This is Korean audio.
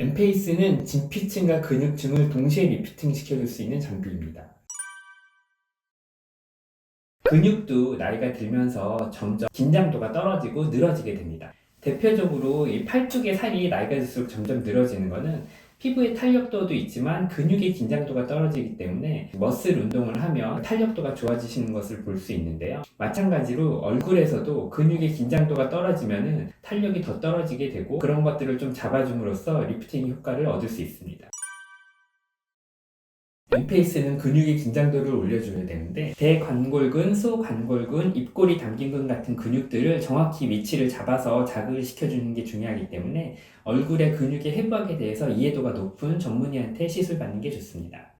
엠페이스는 진피층과 근육층을 동시에 리프팅 시켜줄 수 있는 장비입니다. 근육도 나이가 들면서 점점 긴장도가 떨어지고 늘어지게 됩니다. 대표적으로 이 팔뚝의 살이 나이가 들수록 점점 늘어지는 것은 피부의 탄력도도 있지만 근육의 긴장도가 떨어지기 때문에 머슬 운동을 하면 탄력도가 좋아지시는 것을 볼 수 있는데요. 마찬가지로 얼굴에서도 근육의 긴장도가 떨어지면 탄력이 더 떨어지게 되고 그런 것들을 좀 잡아줌으로써 리프팅 효과를 얻을 수 있습니다. 엠페이스는 근육의 긴장도를 올려줘야 되는데 대관골근, 소관골근, 입꼬리 당긴근 같은 근육들을 정확히 위치를 잡아서 자극을 시켜주는 게 중요하기 때문에 얼굴의 근육의 해부학에 대해서 이해도가 높은 전문의한테 시술 받는 게 좋습니다.